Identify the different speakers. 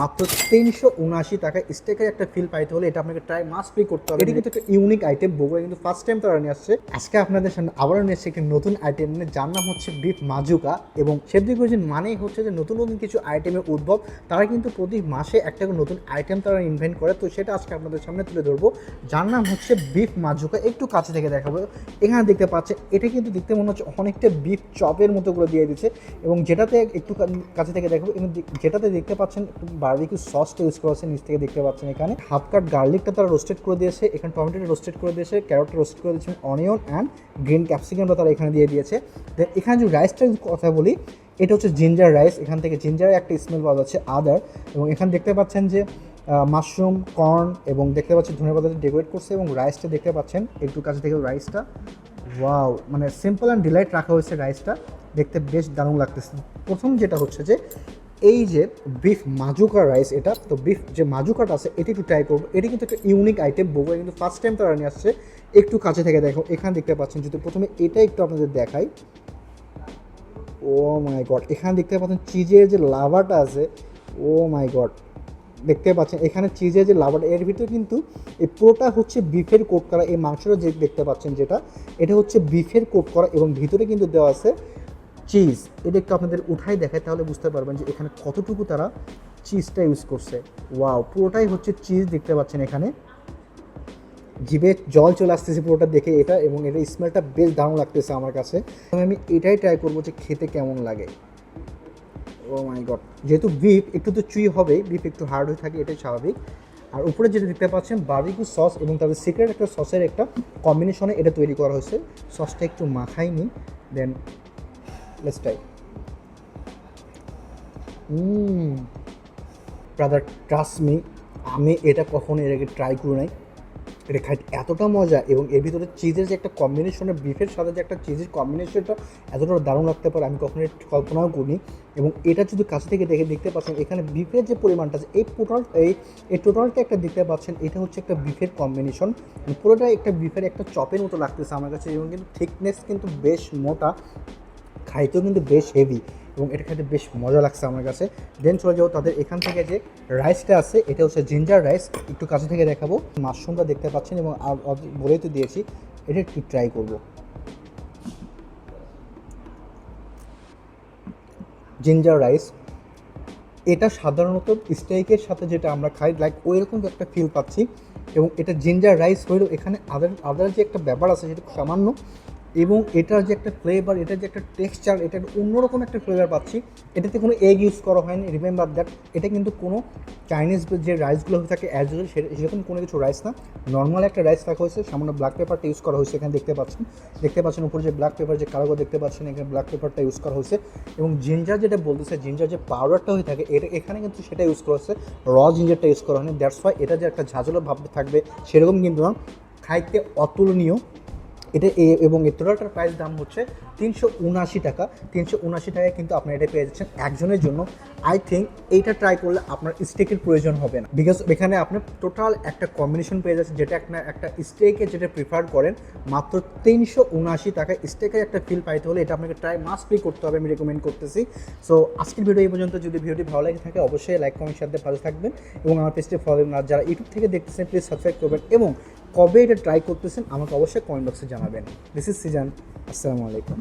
Speaker 1: মাত্র তিনশো উনআশি টাকা স্টেকের একটা ফিল পাইতে হলে এটা আপনাকে ট্রাই মাস্ট পে করতে হবে। এটি কিন্তু একটা ইউনিক আইটেম বগুড়া কিন্তু ফার্স্ট টাইম তারা নিয়ে আসছে। আজকে আপনাদের সামনে আবারও নিয়ে এসেছে একটি নতুন আইটেম নিয়ে। যার নাম হচ্ছে বিফ মাজুকা এবং সেদ্রি কুইজিন মানেই হচ্ছে যে নতুন নতুন কিছু আইটেমের উদ্ভব। তারা কিন্তু প্রতি মাসে একটা নতুন আইটেম তারা ইনভেন্ট করে। তো সেটা আজকে আপনাদের সামনে তুলে ধরবো। যার নাম হচ্ছে বিফ মাজুকা। একটু কাছে থেকে দেখাবো। এখানে দেখতে পাচ্ছে, এটা কিন্তু দেখতে মনে হচ্ছে অনেকটা বিফ চপের মতো করে দিয়ে দিচ্ছে। এবং যেটাতে একটু কাছে থেকে দেখাবো এবং যেটাতে দেখতে পাচ্ছেন বারবিকিউ সসটা ইউজ করা নিচ থেকে দেখতে পাচ্ছেন এখানে। হাফ কাট গার্লিকটা তারা রোস্টেড করে দিয়েছে, এখানে টমেটোটা রোস্টেড করে দিয়েছে ক্যারটটা রোস্ট করে দিয়েছে অনিয়ন অ্যান্ড গ্রিন ক্যাপসিকামটা তারা এখানে দিয়ে দিয়েছে। দেন এখানে যে রাইসটার কথা বলি, এটা হচ্ছে জিঞ্জার রাইস এখান থেকে জিঞ্জারের একটা স্মেল পাওয়া যাচ্ছে আদার এবং এখানে দেখতে পাচ্ছেন যে মাশরুম কর্ন এবং দেখতে পাচ্ছেন ধনে পাতা ডেকোরেট করছে এবং রাইসটা দেখতে পাচ্ছেন, একটু কাছে থেকে রাইসটা ওয়াও মানে সিম্পল অ্যান্ড ডিলাইট রাখা হয়েছে রাইসটা দেখতে বেশ দারুণ লাগতেছে। প্রথম যেটা হচ্ছে যে এই যে বিফ মাজুকা রাইস এটা, তো বিফ যে মাজুকাটা আছে, এটি একটু ট্রাই করব। এটি কিন্তু একটা ইউনিক আইটেম বগুড়া কিন্তু ফার্স্ট টাইম তারা নিয়ে আসছে। একটু কাছে থেকে দেখো, এখানে দেখতে পাচ্ছেন যদি প্রথমে এটা একটু আপনাদের দেখাই। ও মাই গড এখানে দেখতে পাচ্ছেন চিজের যে লাভাটা আছে, ও মাই গড দেখতে পাচ্ছেন, এখানে চিজের যে লাভাটা, এর ভিতরে কিন্তু এই পুরোটা হচ্ছে বিফের কোট করা, এই মাংসটা যে দেখতে পাচ্ছেন যেটা, এটা হচ্ছে বিফের কোট করা এবং ভিতরে কিন্তু দেওয়া আছে চিজ, এটা একটু আপনাদের উঠাই দেখায় তাহলে বুঝতে পারবেন যে এখানে কতটুকু তারা চিজটা ইউজ করছে। ওয়াও পুরোটাই হচ্ছে চিজ দেখতে পাচ্ছেন এখানে। জিভে জল চলে আসতেছে পুরোটা দেখে এটা, এবং এটা স্মেলটা বেশ দারুণ লাগতেছে আমার কাছে। আমি এটাই ট্রাই করব যে খেতে কেমন লাগে। ও মাই গড যেহেতু বিফ একটু তো চুই হবেই বিফ একটু হার্ড হয়ে থাকে, এটাই স্বাভাবিক। আর উপরে যেটা দেখতে পাচ্ছেন বার্বিকিউ সস এবং তাদের সিক্রেট একটা সসের একটা কম্বিনেশনে এটা তৈরি করা হয়েছে। সসটা একটু মাখাই নি then let's try brother trust me আমি এটা কখনো এর আগে ট্রাই করি নাই। এটা খাইতে এতটা মজা এবং এর ভিতরে চিজের যে একটা কম্বিনেশনের বিফের সাথে যে একটা চিজের কম্বিনেশনটা এতটা দারুণ লাগতে পারে, আমি কখনো কল্পনাও করিনি। এবং এটা যদি কাছ থেকে দেখে দেখতে পাচ্ছেন, এখানে বিফের যে পরিমাণটা আছে, এই টোটাল এই এই টোটালটা একটা দেখতে পাচ্ছেন, এটা হচ্ছে একটা বিফের কম্বিনেশন পুরোটা একটা বিফের একটা চপের মতো লাগতেছে আমার কাছে এবং কিন্তু থিকনেস কিন্তু বেশ মোটা। খাইতেও কিন্তু বেশ হেভি এবং এটা খেতে বেশ মজা লাগছে আমার কাছে। দেন চলে যাব তাদের এখান থেকে যে রাইসটা আছে, এটা হচ্ছে জিঞ্জার রাইস একটু কাছে থেকে দেখাবো। মাশরুমটা দেখতে পাচ্ছেন এবং বলেই তো দিয়েছি, এটা একটু ট্রাই করব। জিঞ্জার রাইস এটা সাধারণত স্টেকের সাথে যেটা আমরা খাই লাইক ওই রকম একটা ফিল পাচ্ছি। এবং এটা জিঞ্জার রাইস হইলেও এখানে আদার আদার যে একটা ব্যাপার আছে, সেটা সামান্য। এবং এটার যে একটা ফ্লেভার এটার যে একটা টেক্সচার এটা অন্যরকম একটা ফ্লেভার পাচ্ছি। এটাতে কোনো এগ ইউজ করা হয়নি রিমেম্বার দ্যাট এটা কিন্তু কোনো চাইনিজ যে রাইসগুলো হয়ে থাকে অ্যাজ ইউজুয়াল সেরকম কোনো কিছু রাইস না। নর্মাল একটা রাইস রাখা হয়েছে, সামান্য ব্ল্যাক পেপারটা ইউজ করা হয়েছে এখানে দেখতে পাচ্ছেন। দেখতে পাচ্ছেন উপরে যে ব্ল্যাক পেপার যে কালো দেখতে পাচ্ছেন, এখানে ব্ল্যাক পেপারটা ইউজ করা হয়েছে। এবং জিঞ্জার যেটা বলতেছে জিঞ্জার যে পাউডারটা হয়ে থাকে, এটা এখানে কিন্তু সেটা ইউজ করা হচ্ছে র জিঞ্জারটা ইউজ করা হয়নি। দ্যাটস ওয়াই এটা যে একটা ঝাঁঝালো ভাব থাকবে, সেরকম কিন্তু না। খাইতে অতুলনীয়। এটা এবং এই টোটালটার প্রাইস দাম হচ্ছে তিনশো উনআশি টাকা। তিনশো উনআশি টাকায় কিন্তু আপনারা এটা পেয়ে যাচ্ছেন একজনের জন্য। আই থিঙ্ক এইটা ট্রাই করলে আপনার স্টেকের প্রয়োজন হবে না। বিকজ এখানে আপনি টোটাল একটা কম্বিনেশন পেয়ে যাচ্ছেন, যেটা আপনার একটা স্টেকে যেটা প্রিফার করেন, মাত্র তিনশো উনআশি টাকায় স্টেকের একটা ফিল পাইতে হলে এটা আপনাকে ট্রাই মাস্ট পে করতে হবে, আমি রেকমেন্ড করতেছি। সো আজকের ভিডিও এই পর্যন্ত। যদি ভিডিওটি ভালো লাগে থাকে, অবশ্যই লাইক কমেন্ট সাথে ভালো থাকবেন। এবং আমার পেজটি ফলো যারা ইউটিউব থেকে দেখতেছেন প্লিজ সাবস্ক্রাইব করবেন। এবং কবে এটা ট্রাই করতেছেন আমাকে অবশ্যই কমেন্ট বক্সে জানাবেন। দিস ইজ সিজান আসসালামু আলাইকুম